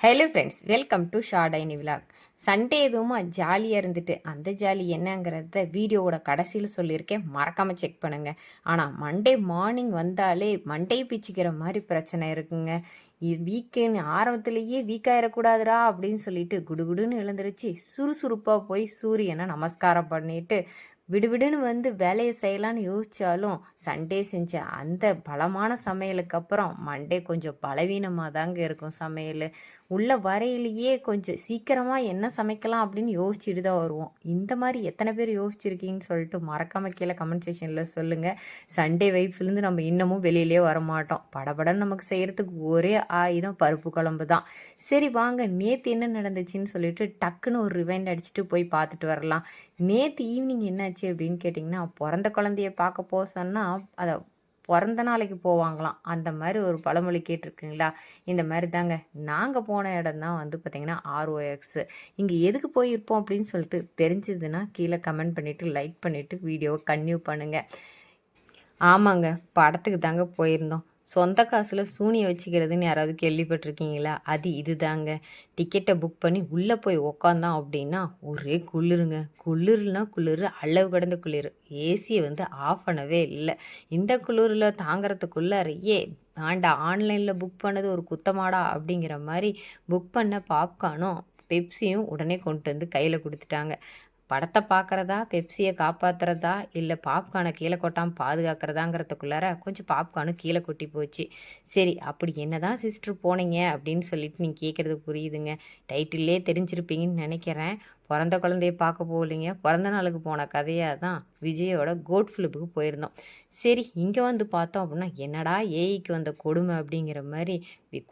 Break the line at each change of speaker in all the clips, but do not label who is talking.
Hello friends welcome to ஷார்டைனி vlog Sunday எதுவுமா ஜாலியாக இருந்துட்டு அந்த ஜாலி என்னங்கிறத வீடியோவோட கடைசியில் சொல்லியிருக்கேன். மறக்காமல் செக் பண்ணுங்கள் ஆனால் மண்டே மார்னிங் வந்தாலே மண்டே பிச்சுக்கிற மாதிரி பிரச்சனை இருக்குங்க. வீக்குன்னு ஆரம்பத்திலேயே வீக்காயிடக்கூடாதுரா அப்படின்னு சொல்லிட்டு குடுகுடுன்னு எழுந்துருச்சு சுறுசுறுப்பாக போய் சூரியனை நமஸ்காரம் பண்ணிட்டு விடுவிடுன்னு வந்து வேலையை செய்யலான்னு யோசித்தாலும் சண்டே செஞ்ச அந்த பலமான சமையலுக்கு அப்புறம் மண்டே கொஞ்சம் பலவீனமாக தாங்க இருக்கும் சமையல். உள்ள வரையிலேயே கொஞ்சம் சீக்கிரமாக என்ன சமைக்கலாம் அப்படின்னு யோசிச்சுட்டு தான் வருவோம். இந்த மாதிரி எத்தனை பேர் யோசிச்சிருக்கீங்கன்னு சொல்லிட்டு மறக்காம கீழே கமெண்ட் செக்ஷனில் சொல்லுங்கள் சண்டே வைப்ஸ்லேருந்து நம்ம இன்னமும் வெளியிலே வரமாட்டோம் படபடன்னு நமக்கு செய்கிறதுக்கு ஒரே ஆயுதம் பருப்பு குழம்பு தான். சரி வாங்க நேற்று என்ன நடந்துச்சுன்னு சொல்லிட்டு டக்குன்னு ஒரு ரிவைண்ட் அடிச்சுட்டு போய் பார்த்துட்டு வரலாம். நேற்று ஈவினிங் என்னாச்சு? அப்படின்னு கேட்டிங்கன்னா பிறந்த குழந்தைய பார்க்க போக சொன்னால் அதை பிறந்த நாளைக்கு போவாங்களாம். அந்த மாதிரி ஒரு பழமொழி கேட்டிருக்கீங்களா? இந்த மாதிரி தாங்க. நாங்கள் போன இடம் தான் வந்து பார்த்திங்கன்னா ஆர்ஓஎக்ஸ் இங்கே எதுக்கு போயிருப்போம் அப்படின்னு சொல்லிட்டு தெரிஞ்சதுன்னா கீழே கமெண்ட் பண்ணிவிட்டு லைக் பண்ணிவிட்டு வீடியோவை கன்டினியூ பண்ணுங்கள் ஆமாங்க. படத்துக்கு தாங்க போயிருந்தோம். சொந்த காசில் சூனியை வச்சுக்கிறதுன்னு யாராவது கேள்விப்பட்டிருக்கீங்களா? அது இது தாங்க டிக்கெட்டை புக் பண்ணி உள்ளே போய் உக்காந்தோம் அப்படின்னா ஒரே குளிருங்க. குளிர்னா குளிர் அளவு கடந்த குளிர். ஏசியை வந்து ஆஃப் பண்ணவே இல்லை. இந்த குளிரில் தாங்கிறதுக்குள்ளாரையே ஆண்டா ஆன்லைனில் புக் பண்ணது ஒரு குத்தமாடா அப்படிங்கிற மாதிரி புக் பண்ண பாப்கார்னும் பெப்சியும் உடனே கொண்டு வந்து கையில் கொடுத்துட்டாங்க. படத்தை பார்க்குறதா பெப்சியை காப்பாற்றுறதா இல்லை பாப்கார்னை கீழே கொட்டாமல் பாதுகாக்கிறதாங்கிறதுக்குள்ளார கொஞ்சம் பாப்கார்னு கீழே கொட்டி போச்சு. சரி அப்படி என்ன தான் சிஸ்டர் போனீங்க அப்படின்னு சொல்லிட்டு நீங்கள் கேட்குறது புரியுதுங்க. டைட்டிலே தெரிஞ்சிருப்பீங்கன்னு நினைக்கிறேன். பிறந்த குழந்தைய பார்க்க போகலிங்க. பிறந்த நாளுக்கு போன கதையாக தான் விஜயோட கோட் ஃபிலிப்புக்கு போயிருந்தோம். சரி இங்கே வந்து பார்த்தோம் அப்படின்னா என்னடா ஏஐக்கு வந்த கொடுமை அப்படிங்கிற மாதிரி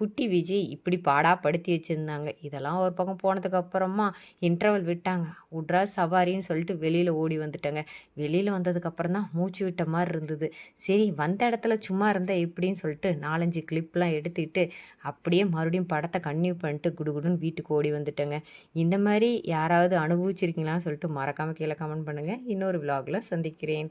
குட்டி விஜய் இப்படி பாடாப்படுத்தி வச்சுருந்தாங்க. இதெல்லாம் ஒரு பக்கம் போனதுக்கப்புறமா இன்டர்வல் விட்டாங்க. உட்ரா சவாரின்னு சொல்லிட்டு வெளியில் ஓடி வந்துட்டேங்க. வெளியில் வந்ததுக்கப்புறம் தான் மூச்சு விட்ட மாதிரி இருந்தது. சரி வந்த இடத்துல சும்மா இருந்தால் எப்படின்னு சொல்லிட்டு நாலஞ்சு கிளிப்லாம் எடுத்துக்கிட்டு அப்படியே மறுபடியும் படத்தை கன்டினியூ பண்ணிட்டு குடுகுடுன்னு வீட்டுக்கு ஓடி வந்துட்டேங்க. இந்த மாதிரி யாராவது அனுபவிச்சிருக்கீங்களான்னு சொல்லிட்டு மறக்காமல் கீழே கமெண்ட் பண்ணுங்கள் இன்னொரு விலாகில் சந்திக்கிறேன்.